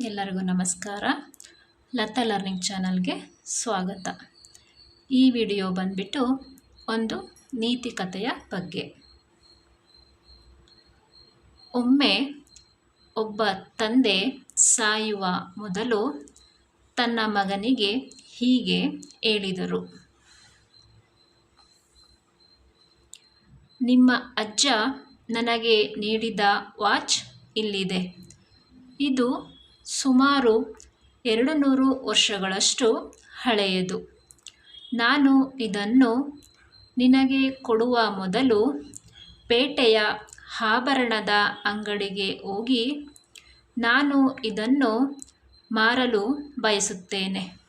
ಎಲ್ಲರಿಗೂ ನಮಸ್ಕಾರ. ಲತಾ ಲರ್ನಿಂಗ್ ಚಾನಲ್ಗೆ ಸ್ವಾಗತ. ಈ ವಿಡಿಯೋ ಬಂದ್ಬಿಟ್ಟು ಒಂದು ನೀತಿ ಕಥೆಯ ಬಗ್ಗೆ. ಒಮ್ಮೆ ಒಬ್ಬ ತಂದೆ ಸಾಯುವ ಮೊದಲು ತನ್ನ ಮಗನಿಗೆ ಹೀಗೆ ಹೇಳಿದರು. ನಿಮ್ಮ ಅಜ್ಜ ನನಗೆ ನೀಡಿದ ವಾಚ್ ಇಲ್ಲಿದೆ. ಇದು ಸುಮಾರು ಎರಡು ನೂರು ವರ್ಷಗಳಷ್ಟು ಹಳೆಯದು. ನಾನು ಇದನ್ನು ನಿನಗೆ ಕೊಡುವ ಮೊದಲು ಪೇಟೆಯ ಆಭರಣದ ಅಂಗಡಿಗೆ ಹೋಗಿ ನಾನು ಇದನ್ನು ಮಾರಲು ಬಯಸುತ್ತೇನೆ.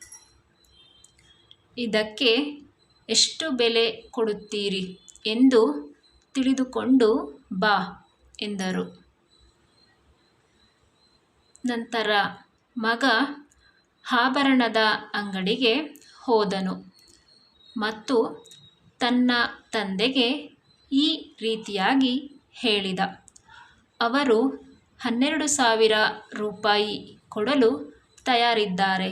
ಇದಕ್ಕೆ ಎಷ್ಟು ಬೆಲೆ ಕೊಡುತ್ತೀರಿ ಎಂದು ತಿಳಿದುಕೊಂಡು ಬಾ, ಎಂದರು. ನಂತರ ಮಗ ಆಭರಣದ ಅಂಗಡಿಗೆ ಹೋದನು ಮತ್ತು ತನ್ನ ತಂದೆಗೆ ಈ ರೀತಿಯಾಗಿ ಹೇಳಿದ. ಅವರು ಹನ್ನೆರಡು ಸಾವಿರ ರೂಪಾಯಿ ಕೊಡಲು ತಯಾರಿದ್ದಾರೆ.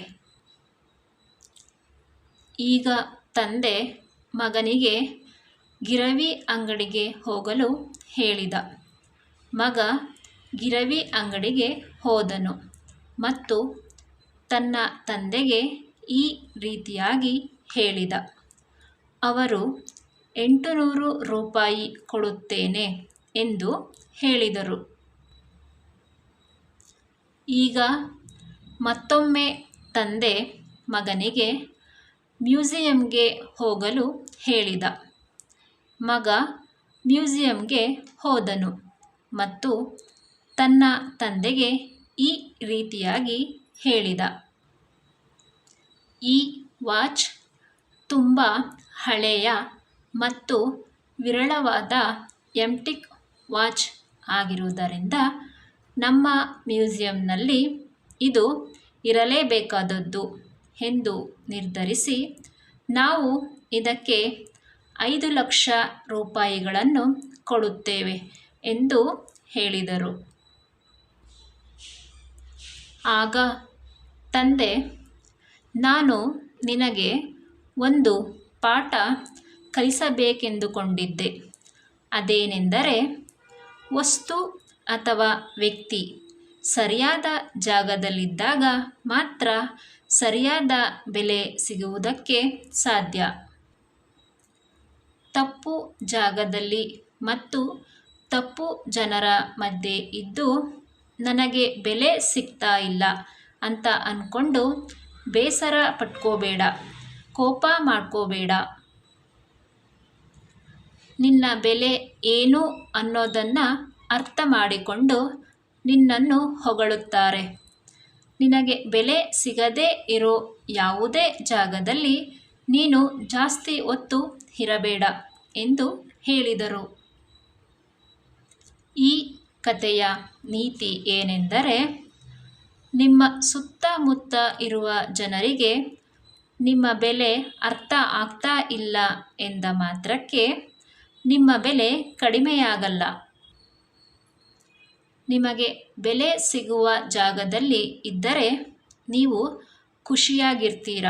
ಈಗ ತಂದೆ ಮಗನಿಗೆ ಗಿರವಿ ಅಂಗಡಿಗೆ ಹೋಗಲು ಹೇಳಿದ. ಮಗ ಗಿರವಿ ಅಂಗಡಿಗೆ ಹೋದನು ಮತ್ತು ತನ್ನ ತಂದೆಗೆ ಈ ರೀತಿಯಾಗಿ ಹೇಳಿದ, ಅವರು ಎಂಟು ನೂರು ರೂಪಾಯಿ ಕೊಡುತ್ತೇನೆ ಎಂದು ಹೇಳಿದರು. ಈಗ ಮತ್ತೊಮ್ಮೆ ತಂದೆ ಮಗನಿಗೆ ಮ್ಯೂಸಿಯಂಗೆ ಹೋಗಲು ಹೇಳಿದ. ಮಗ ಮ್ಯೂಸಿಯಂಗೆ ಹೋದನು ಮತ್ತು ತನ್ನ ತಂದೆಗೆ ಈ ರೀತಿಯಾಗಿ ಹೇಳಿದ. ಈ ವಾಚ್ ತುಂಬ ಹಳೆಯ ಮತ್ತು ವಿರಳವಾದ ಎಂಟಿಕ್ ವಾಚ್ ಆಗಿರುವುದರಿಂದ ನಮ್ಮ ಮ್ಯೂಸಿಯಂನಲ್ಲಿ ಇದು ಇರಲೇಬೇಕಾದದ್ದು ಎಂದು ನಿರ್ಧರಿಸಿ ನಾವು ಇದಕ್ಕೆ ಐದು ಲಕ್ಷ ರೂಪಾಯಿಗಳನ್ನು ಕೊಡುತ್ತೇವೆ ಎಂದು ಹೇಳಿದರು. ಆಗ ತಂದೆ, ನಾನು ನಿನಗೆ ಒಂದು ಪಾಠ ಕಲಿಸಬೇಕೆಂದುಕೊಂಡಿದ್ದೆ. ಅದೇನೆಂದರೆ, ವಸ್ತು ಅಥವಾ ವ್ಯಕ್ತಿ ಸರಿಯಾದ ಜಾಗದಲ್ಲಿದ್ದಾಗ ಮಾತ್ರ ಸರಿಯಾದ ಬೆಲೆ ಸಿಗುವುದಕ್ಕೆ ಸಾಧ್ಯ. ತಪ್ಪು ಜಾಗದಲ್ಲಿ ಮತ್ತು ತಪ್ಪು ಜನರ ಮಧ್ಯೆ ಇದ್ದು ನನಗೆ ಬೆಲೆ ಸಿಗ್ತಾ ಇಲ್ಲ ಅಂತ ಅಂದ್ಕೊಂಡು ಬೇಸರ ಪಟ್ಕೋಬೇಡ, ಕೋಪ ಮಾಡ್ಕೋಬೇಡ. ನಿನ್ನ ಬೆಲೆ ಏನು ಅನ್ನೋದನ್ನು ಅರ್ಥ ಮಾಡಿಕೊಂಡು ನಿನ್ನನ್ನು ಹೊಗಳುತ್ತಾರೆ. ನಿನಗೆ ಬೆಲೆ ಸಿಗದೇ ಇರೋ ಯಾವುದೇ ಜಾಗದಲ್ಲಿ ನೀನು ಜಾಸ್ತಿ ಒತ್ತು ಇರಬೇಡ ಎಂದು ಹೇಳಿದರು. ಈ ಕಥೆಯ ನೀತಿ ಏನೆಂದರೆ, ನಿಮ್ಮ ಸುತ್ತಮುತ್ತ ಇರುವ ಜನರಿಗೆ ನಿಮ್ಮ ಬೆಲೆ ಅರ್ಥ ಆಗ್ತಾ ಇಲ್ಲ ಎಂದ ಮಾತ್ರಕ್ಕೆ ನಿಮ್ಮ ಬೆಲೆ ಕಡಿಮೆಯಾಗಲ್ಲ. ನಿಮಗೆ ಬೆಲೆ ಸಿಗುವ ಜಾಗದಲ್ಲಿ ಇದ್ದರೆ ನೀವು ಖುಷಿಯಾಗಿರ್ತೀರ?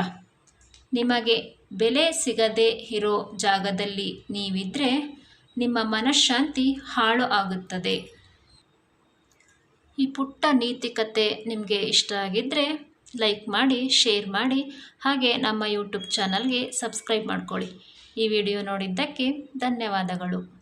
ನಿಮಗೆ ಬೆಲೆ ಸಿಗದೆ ಇರೋ ಜಾಗದಲ್ಲಿ ನೀವಿದ್ದರೆ ನಿಮ್ಮ ಮನಃಶಾಂತಿ ಹಾಳು ಆಗುತ್ತದೆ. ಈ ಪುಟ್ಟ ನೀತಿಕತೆ ನಿಮಗೆ ಇಷ್ಟ ಆಗಿದ್ದರೆ ಲೈಕ್ ಮಾಡಿ, ಶೇರ್ ಮಾಡಿ, ಹಾಗೆ ನಮ್ಮ ಯೂಟ್ಯೂಬ್ ಚಾನಲ್ಗೆ ಸಬ್ಸ್ಕ್ರೈಬ್ ಮಾಡ್ಕೊಳ್ಳಿ. ಈ ವಿಡಿಯೋ ನೋಡಿದ್ದಕ್ಕೆ ಧನ್ಯವಾದಗಳು.